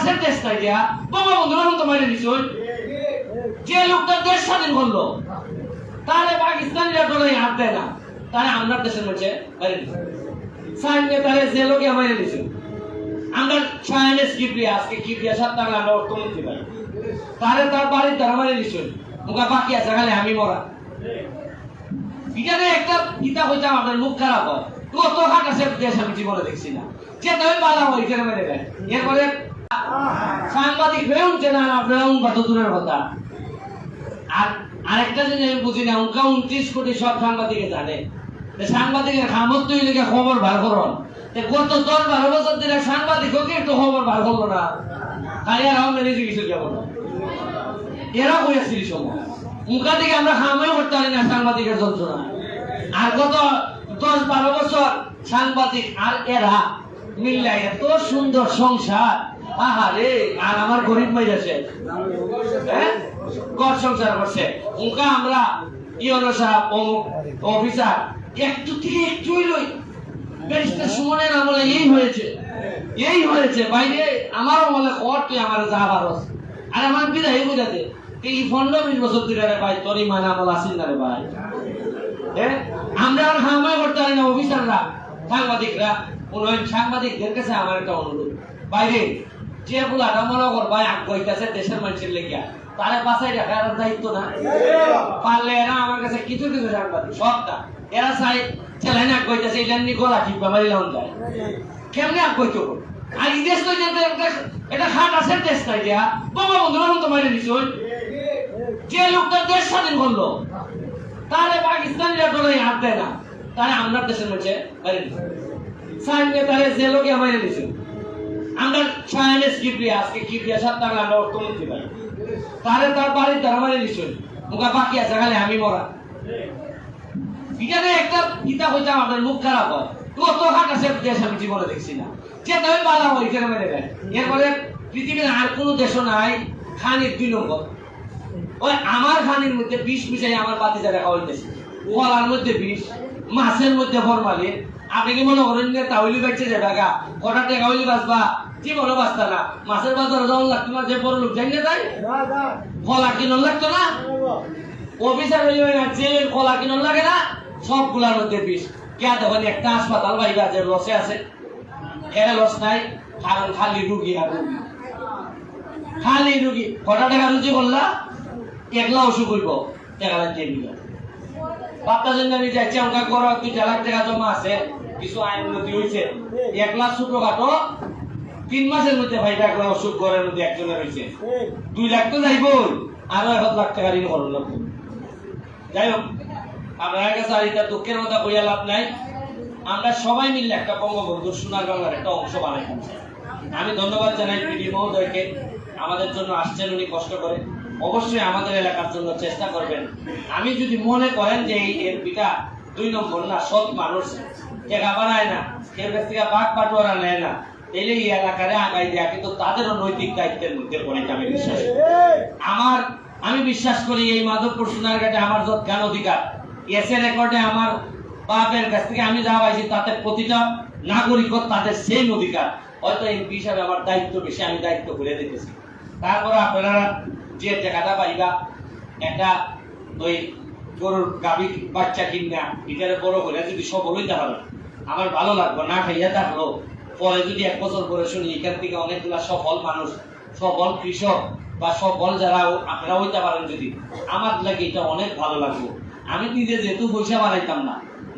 খাটাসের দেশ নাই দিয়া। বঙ্গবন্ধুর মতো মাইরে দিছ যে লোকটা দেশ স্বাধীন করল, তাহলে পাকিস্তানিরা ডলাই হাত দেয় না। তাহলে আমরা দেশের মধ্যে মাইরে দিছে। সাইনে তাহলে যে লোকে আমরা আজকে আমরা অর্থমন্ত্রী পাই তাহলে তার বাড়ির দ্বারা মাইরে দিছে মুখা বাকি আছে, খালি আমি মরা। এখানে একটা কিতাব হইতাম আপনার মুখ খারাপ হয়। কত খাটাসের দেশ আমি জীবনে দেখছি না। যে তুমি বাধা হয়, এখানে মেরে দেয়। এরপরে সাংবাদিক হয়ে উঠছে না দূরের কথা? আর আরেকটা জিনিস বুঝি না উনত্রিশ কোটি সব সাংবাদিকে জানে। সাংবাদিকের খামত তৈরি লিখে খবর বার গত দশ বারো বছর সাংবাদিক হোক একটু খবর বার না? তাই আর যাব না এরা হয়েছিল সময়? মুখা থেকে আমরা খামাই করতে পারি না সাংবাদিকের যন্ত্রণা। আর গত দশ বারো বছর সাংবাদিক আর এরা মিল্লা এত সুন্দর সংসার। আর আমার গরিব মাই আছে ঘর সংসার করছে মুখা আমরা ইয়নো অফিসার, একটু থেকে একটু লই এই হয়েছে। এই হয়েছে, বাইরে আমারও কর তুই যা আর আমার পনেরো বছর ভাই, তোর না রে ভাই। হ্যাঁ? আমরা আর সাংবাদিকরা। সাংবাদিকদের কাছে আমার একটা অনুরোধ। বাইরে যে বুলাটা মনে কর ভাই আগ দেশের মানুষের লেগিয়া, তারে বাসায় রাখার দায়িত্ব না। পারলে এরা আমার কাছে কিছু কিছু সাংবাদিক সবটা এরা চাই ছেলে না কইতাছে এটা নিয়ে গলা ঠিক বাবাই লাউন যায়। কেমনে আগ কইতো আর দেশ তো এটা খাট আছে, দেশ নাই দিয়া বঙ্গবন্ধুর মতো মাইরে দিছ যে লোকটা দেশ স্বাধীন করল তাহলে পাকিস্তানিরা ডলাই হাত দেয় না। তাহলে আমরা দেশের মধ্যে মাইরে দিছে সাইনে তাহলে যে লোকে দিছে আমরা চাইনিজ কিপ্রিয়া আজকে কিপ্রিয়া সাত আমরা অর্থমন্ত্রী পাই তাহলে তার বাড়ির মাইরে দিছে মুখা বাকি আছে, খালি আমি মরা। এখানে একটা কিতাব হইতাম আপনার মুখ খারাপ হয়। কত খাটাসের দেশ আমি জীবনে দেখছি না। যে তুমি বাধা হয়, এখানে মেরে দেয়। এরপরে পৃথিবীর আর কোনো দেশও নাই খানির দুই নম্বর। ওই আমার খানির মধ্যে বিষ মিশাই আমার বাতিজা রাখা হইতেছে। কলার মধ্যে বিষ মাছের মধ্যে ফরমালিন। আপনি কি মনে করেন যে তাহলে বেঁচে যাবে গা কটা টাকা হইলে বাঁচবা? জীবনও বাঁচতা না? মাছের বাজারে যখন লাগতো না যে বড় লোক জানি না তাই? কলা কিনন লাগতো না? অফিসার হইলে না জেলের কলা কিনন লাগে না? সবগুলার মধ্যে বিষ। কে তখন একটা হাসপাতাল বাইরে আছে লসে আছে। এরা লস নাই কারণ খালি রুগী আর রুগী। খালি রুগী। কটা টাকা রুজি করলা একলা অসুখ হইব টাকা লাগছে বিঘা বাপ্তা জন্য আমি যাচ্ছি আমাকে করো দুই লাখ টাকা জমা আছে কিছু আইন উন্নতি হয়েছে এক লাখ তিন মাসের মধ্যে ভাই অসুখ ঘরের মধ্যে একজনের হয়েছে দুই লাখ তো যাইবই আরও এক লাখ টাকা ঋণ করো লাগবে যাই হোক আপনার কাছে আর এটা দুঃখের কথা কইয়া লাভ নাই। আমরা সবাই মিলে একটা বঙ্গবন্ধু সোনার বাংলার একটা অংশ বানাই আমি ধন্যবাদ জানাই পিডি মহোদয়কে। আমাদের জন্য আসছেন উনি কষ্ট করে। অবশ্যই আমাদের এলাকার জন্য চেষ্টা করবেন। আমি যদি মনে করেন যে এই এমপিটা দুই নম্বর না, সৎ মানুষ টেকা বানায় না কেউ কাছ থেকে বাঘ পাটুয়ারা নেয় না, তাইলে এই এলাকারে আগাই দেয়া, কিন্তু তাদেরও নৈতিক দায়িত্বের মধ্যে পড়ে আমি বিশ্বাস। আমার, আমি বিশ্বাস করি এই মাধবপুর সোনারঘাটে আমার যত জ্ঞান অধিকার এসে রেকর্ডে আমার বাপের কাছ থেকে আমি যা পাইছি তাতে প্রতিটা নাগরিক তাদের সেম অধিকার। হয়তো এমপি হিসাবে আমার দায়িত্ব বেশি, আমি দায়িত্ব ঘুরে দিতেছি তারপরে আপনারা যে টাকাটা পাইবা, একটা ওই গরুর গাভী বাচ্চা কিনা এটারে বড় করে যদি সফল হইতে পারে। আমার ভালো লাগবে, না খাইয়া থাকল পরে যদি এক বছর পরে শুনি, এখান থেকে অনেকগুলা সফল মানুষ, সফল কৃষক বা সফল যারা, আপনারা হইতে পারেন যদি। আমার লাগে এটা অনেক ভালো লাগবে। আমি নিজে যেহেতু পয়সা বানাইতাম না,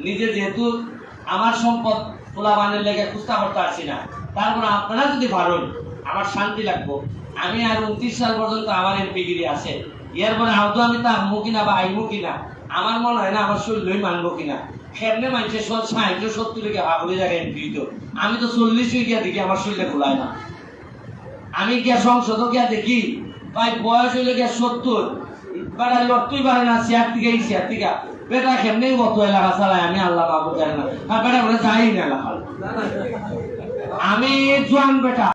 নিজে যেহেতু আমার সম্পদ তোলা বানের লেগে খুস্তা করতে আসি না তারপর আপনারা যদি পারেন, আমার শান্তি লাগবো। আমি আর উনত্রিশ সাল পর্যন্ত আমার এমপিগিরি আছে। এরপরে হয়তো আমি তা আনব কিনা বা আইবো কিনা, আমার মনে হয় না আমার শরীরই মানবো কিনা। কেমনে মানুষের সব ষাট সত্তর লেগে ভাবলে জায়গায় এমপি তো। আমি তো চল্লিশ গিয়া দেখি আমার শরীরে খোলায় না। আমি গিয়া সংসদ গিয়া দেখি, ভাই বয়স হইলে গিয়া সত্তর। বেটা লড়তেই পারে না চেয়ার থেকে এই চেয়ার থেকে। বেটা, কেমনে কত এলাকা চালায়? আমি আল্লাহ বাবু জানি না। বেটা বলে যাই না এলাকা আমি জোয়ান বেটা।